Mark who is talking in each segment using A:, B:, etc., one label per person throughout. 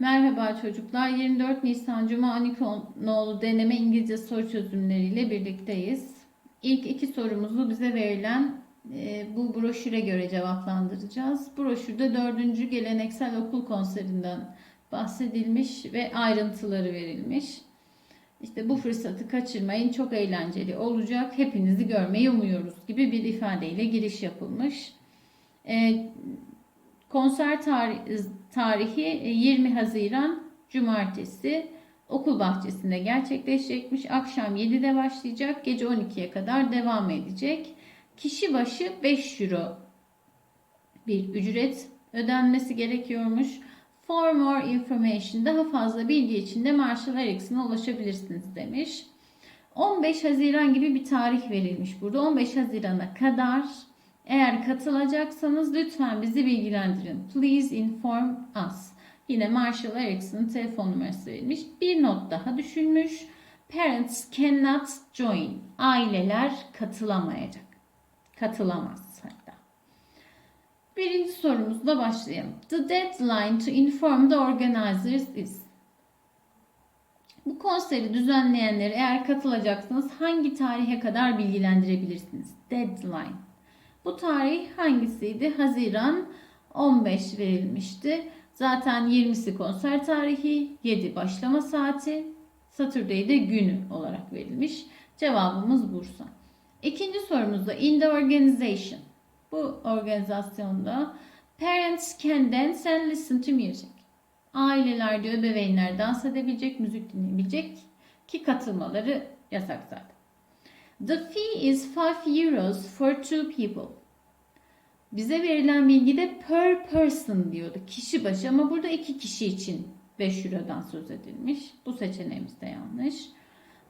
A: Merhaba çocuklar. 24 Nisan Cuma Anikonoğlu deneme İngilizce soru çözümleriyle birlikteyiz. İlk iki sorumuzu bize verilen e, bu broşüre göre cevaplandıracağız. Broşürde 4. geleneksel okul konserinden bahsedilmiş ve ayrıntıları verilmiş. İşte bu fırsatı kaçırmayın çok eğlenceli olacak. Hepinizi görmeyi umuyoruz gibi bir ifadeyle giriş yapılmış. E, Konser tarihi, tarihi 20 Haziran Cumartesi okul bahçesinde gerçekleşecekmiş. Akşam 7'de başlayacak. Gece 12'ye kadar devam edecek. Kişi başı 5 euro bir ücret ödenmesi gerekiyormuş. For more information daha fazla bilgi için de Marshall Erickson'a ulaşabilirsiniz demiş. 15 Haziran gibi bir tarih verilmiş burada. 15 Haziran'a kadar eğer katılacaksanız lütfen bizi bilgilendirin. Please inform us. Yine Marshall Erickson'ın telefon numarası verilmiş. Bir not daha düşünmüş. Parents cannot join. Aileler katılamayacak. Katılamaz hatta. Birinci sorumuzla başlayalım. The deadline to inform the organizers is. Bu konseri düzenleyenleri eğer katılacaksınız hangi tarihe kadar bilgilendirebilirsiniz? Deadline. Bu tarih hangisiydi? Haziran 15 verilmişti. Zaten 20'si konser tarihi, 7 başlama saati, Saturday'de günü olarak verilmiş. Cevabımız Bursa. İkinci sorumuzda in the organization. Bu organizasyonda parents can dance and listen to music. Aileler diyor bebeğinler dans edebilecek, müzik dinleyebilecek ki katılmaları yasak zaten. The fee is 5 euros for two people. Bize verilen bilgide per person diyordu. Kişi başı ama burada iki kişi için 5 eurodan söz edilmiş. Bu seçeneğimiz de yanlış.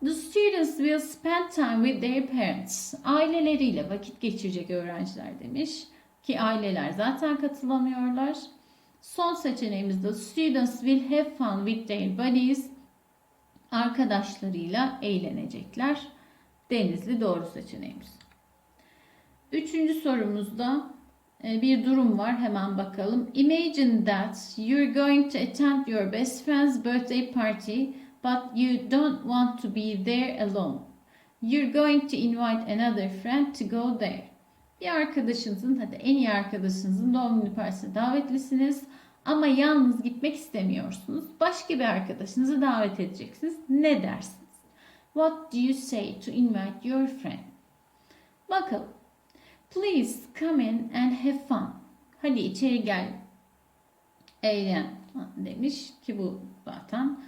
A: The students will spend time with their parents. Aileleriyle vakit geçirecek öğrenciler demiş. Ki aileler zaten katılamıyorlar. Son seçeneğimiz de students will have fun with their buddies. Arkadaşlarıyla eğlenecekler. Denizli doğru seçeneğimiz. Üçüncü sorumuzda e, bir durum var. Hemen bakalım. Imagine that you're going to attend your best friend's birthday party but you don't want to be there alone. You're going to invite another friend to go there. Bir arkadaşınızın, hadi en iyi arkadaşınızın doğum günü partisine davetlisiniz ama yalnız gitmek istemiyorsunuz. Başka bir arkadaşınızı davet edeceksiniz. Ne dersiniz? What do you say to invite your friend? Bakalım. Please come in and have fun. Hadi içeri gel. Eğlen demiş ki bu zaten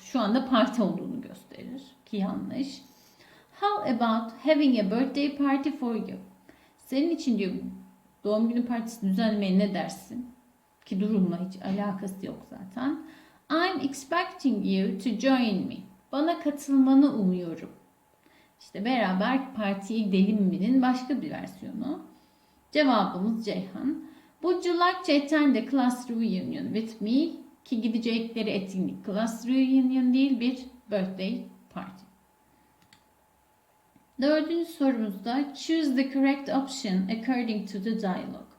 A: şu anda parti olduğunu gösterir ki yanlış. How about having a birthday party for you? Senin için diyor doğum günü partisi düzenlemeye ne dersin? Ki durumla hiç alakası yok zaten. I'm expecting you to join me. Bana katılmanı umuyorum. İşte beraber partiye gidelim mi'nin başka bir versiyonu. Cevabımız Ceyhan. Would you like to attend the class reunion with me? Ki gidecekleri etkinlik class reunion değil bir birthday party. Dördüncü sorumuzda choose the correct option according to the dialogue.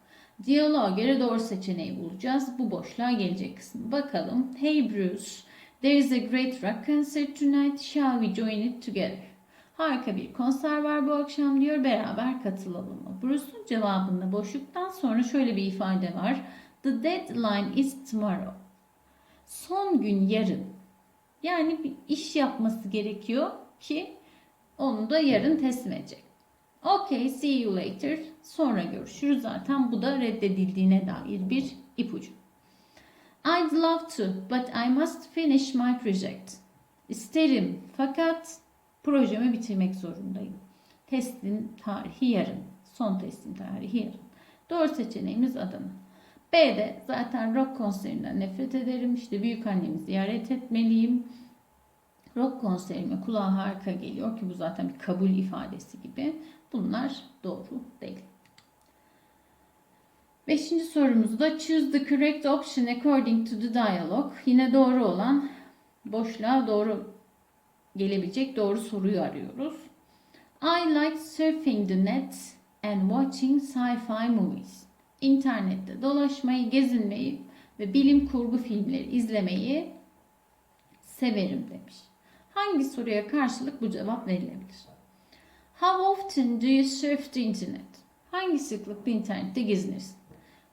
A: Diyaloğa göre doğru seçeneği bulacağız. Bu boşluğa gelecek kısmı. Bakalım. Hey Bruce, there is a great rock concert tonight. Shall we join it together? Harika bir konser var bu akşam diyor. Beraber katılalım mı? Bruce'un cevabında boşluktan sonra şöyle bir ifade var. The deadline is tomorrow. Son gün yarın. Yani bir iş yapması gerekiyor ki onu da yarın teslim edecek. Okay, see you later. Sonra görüşürüz. Zaten bu da reddedildiğine dair bir ipucu. I'd love to, but I must finish my project. İsterim fakat projemi bitirmek zorundayım. Testin tarihi yarın. Son testin tarihi yarın. Doğru seçeneğimiz Adana. B'de zaten rock konserinden nefret ederim. İşte büyük annemi ziyaret etmeliyim. Rock konserime kulağa harika geliyor ki bu zaten bir kabul ifadesi gibi. Bunlar doğru değil. Beşinci sorumuzda choose the correct option according to the dialogue. Yine doğru olan boşluğa doğru gelebilecek doğru soruyu arıyoruz. I like surfing the net and watching sci-fi movies. İnternette dolaşmayı, gezinmeyi ve bilim kurgu filmleri izlemeyi severim demiş. Hangi soruya karşılık bu cevap verilebilir? How often do you surf the internet? Hangi sıklıkla internette gezinirsin?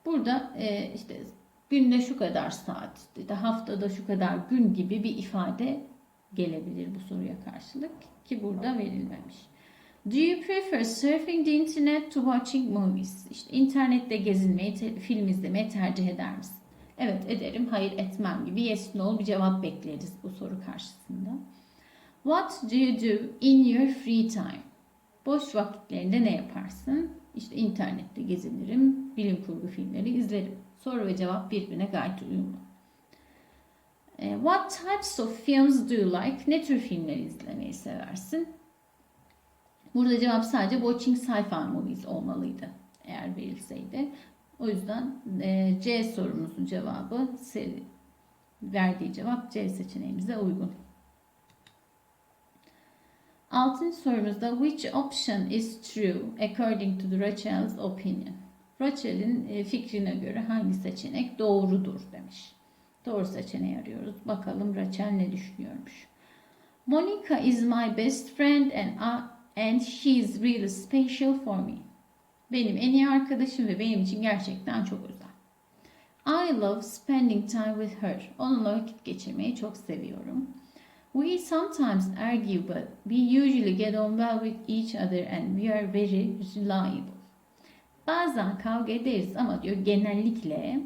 A: Burada e, işte günde şu kadar saat, işte haftada şu kadar gün gibi bir ifade gelebilir bu soruya karşılık ki burada verilmemiş. Do you prefer surfing the internet to watching movies? İşte internette gezinmeyi, te- film izlemeyi tercih eder misin? Evet ederim, hayır etmem gibi yes no bir cevap bekleriz bu soru karşısında. What do you do in your free time? Boş vakitlerinde ne yaparsın? İşte internette gezinirim, bilim kurgu filmleri izlerim. Soru ve cevap birbirine gayet uyumlu. E, What types of films do you like? Ne tür filmleri izlemeyi seversin? Burada cevap sadece watching sci-fi movies olmalıydı eğer verilseydi. O yüzden e, C sorumuzun cevabı verdiği cevap C seçeneğimize uygun. Altıncı sorumuzda which option is true according to the Rachel's opinion? Rachel'in e, fikrine göre hangi seçenek doğrudur demiş. Doğru seçeneği arıyoruz. Bakalım Rachel ne düşünüyormuş. Monica is my best friend and I, and she is really special for me. Benim en iyi arkadaşım ve benim için gerçekten çok özel. I love spending time with her. Onunla vakit geçirmeyi çok seviyorum. We sometimes argue but we usually get on well with each other and we are very reliable. Bazen kavga ederiz ama diyor genellikle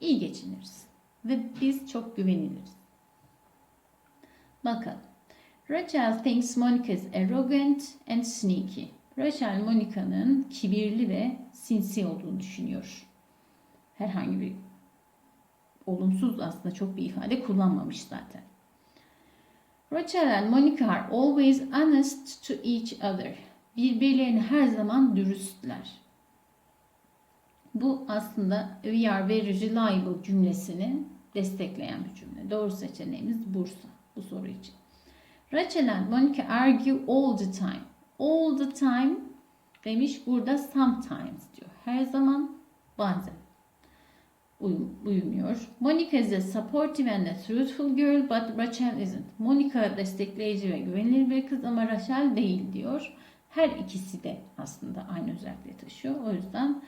A: iyi geçiniriz ve biz çok güveniliriz. Bakalım. Rachel thinks Monica is arrogant and sneaky. Rachel Monica'nın kibirli ve sinsi olduğunu düşünüyor. Herhangi bir olumsuz aslında çok bir ifade kullanmamış zaten. Rachel and Monica are always honest to each other. Birbirlerine her zaman dürüstler. Bu aslında we are very reliable cümlesini destekleyen bir cümle. Doğru seçeneğimiz Bursa bu soru için. Rachel and Monica argue all the time. All the time demiş burada sometimes diyor. Her zaman bazen uyum, uyumuyor. Monica is a supportive and a truthful girl but Rachel isn't. Monica destekleyici ve güvenilir bir kız ama Rachel değil diyor. Her ikisi de aslında aynı özellikle taşıyor. O yüzden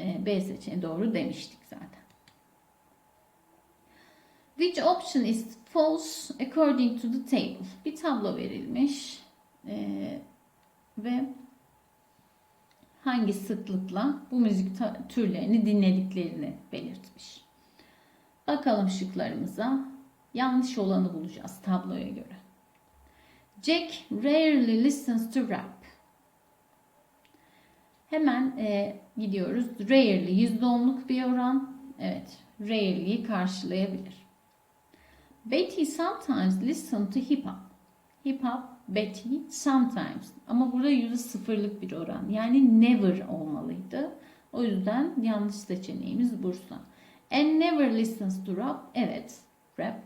A: e, B seçeneği doğru demiştik zaten. Which option is false according to the table? Bir tablo verilmiş e, ve hangi sıklıkla bu müzik türlerini dinlediklerini belirtmiş. Bakalım şıklarımıza. Yanlış olanı bulacağız tabloya göre. Jack rarely listens to rap. Hemen e, gidiyoruz. Rarely %10'luk bir oran. Evet, rarely'yi karşılayabilir. Betty sometimes listen to hip hop. Hip hop Betty sometimes. Ama burada yüzde sıfırlık bir oran. Yani never olmalıydı. O yüzden yanlış seçeneğimiz Bursa. And never listens to rap. Evet. Rap.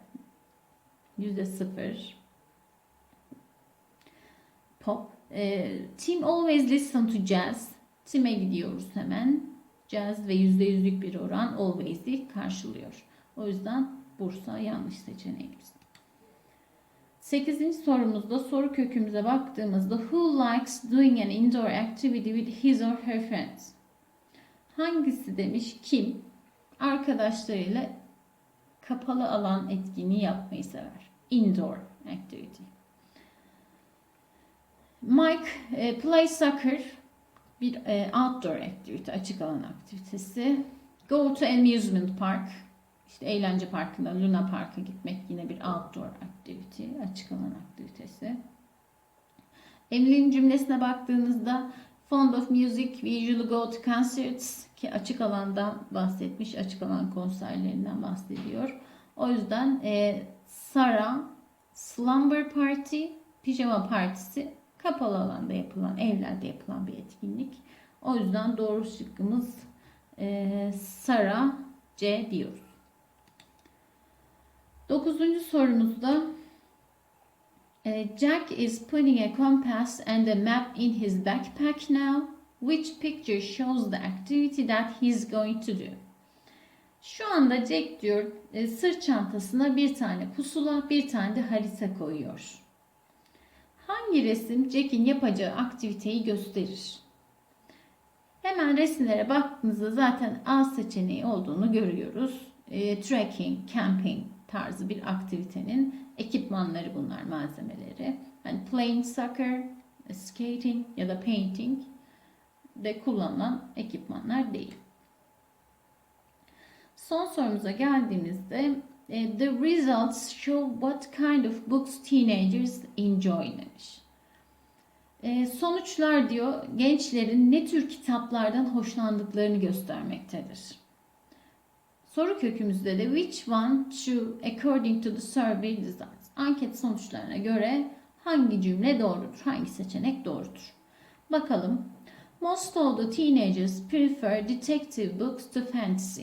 A: Yüzde sıfır. Pop. Ee, Tim always listen to jazz. Tim'e gidiyoruz hemen. Jazz ve yüzde yüzlük bir oran always'i karşılıyor. O yüzden Bursa yanlış seçeneğimiz. 8. sorumuzda soru kökümüze baktığımızda who likes doing an indoor activity with his or her friends? Hangisi demiş kim arkadaşlarıyla kapalı alan etkinliği yapmayı sever? Indoor activity. Mike e, play soccer bir e, outdoor activity, açık alan aktivitesi. Go to amusement park, işte eğlence parkına, Luna Park'a gitmek yine bir outdoor activity, açık alan aktivitesi. Emily'nin cümlesine baktığınızda fond of music, we usually go to concerts ki açık alandan bahsetmiş, açık alan konserlerinden bahsediyor. O yüzden e, Sarah, slumber party, pijama partisi kapalı alanda yapılan, evlerde yapılan bir etkinlik. O yüzden doğru şıkkımız e, Sarah C diyoruz. Dokuzuncu sorumuzda e, Jack is putting a compass and a map in his backpack now. Which picture shows the activity that he's going to do? Şu anda Jack diyor e, sırt çantasına bir tane pusula, bir tane de harita koyuyor. Hangi resim Jack'in yapacağı aktiviteyi gösterir? Hemen resimlere baktığınızda zaten A seçeneği olduğunu görüyoruz. E, trekking, camping tarzı bir aktivitenin ekipmanları bunlar, malzemeleri. Yani playing soccer, skating ya da painting de kullanılan ekipmanlar değil. Son sorumuza geldiğimizde e, the results show what kind of books teenagers enjoy demiş. E, sonuçlar diyor gençlerin ne tür kitaplardan hoşlandıklarını göstermektedir. Soru kökümüzde de which one true according to the survey results. Anket sonuçlarına göre hangi cümle doğrudur, hangi seçenek doğrudur. Bakalım. Most of the teenagers prefer detective books to fantasy.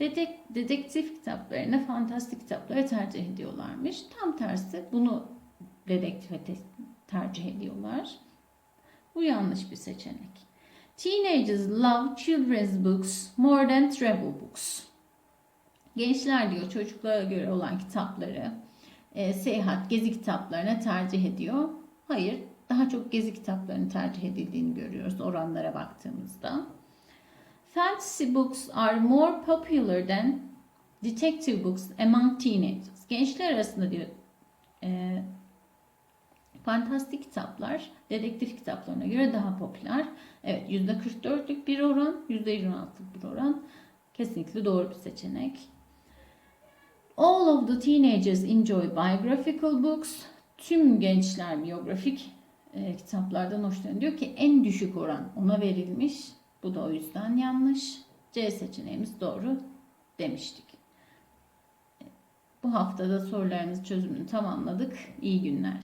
A: Dedek, dedektif kitaplarına fantastik kitapları tercih ediyorlarmış. Tam tersi bunu dedektife te- tercih ediyorlar. Bu yanlış bir seçenek. Teenagers love children's books more than travel books. Gençler diyor çocuklara göre olan kitapları e, seyahat, gezi kitaplarına tercih ediyor. Hayır, daha çok gezi kitaplarını tercih edildiğini görüyoruz oranlara baktığımızda. Fantasy books are more popular than detective books among teenagers. Gençler arasında diyor e, fantastik kitaplar dedektif kitaplarına göre daha popüler. Evet %44'lük bir oran, %26'lık bir oran. Kesinlikle doğru bir seçenek. All of the teenagers enjoy biographical books. Tüm gençler biyografik e, kitaplardan hoşlanıyor. Diyor ki en düşük oran ona verilmiş. Bu da o yüzden yanlış. C seçeneğimiz doğru demiştik. Bu haftada sorularımız çözümünü tamamladık. İyi günler.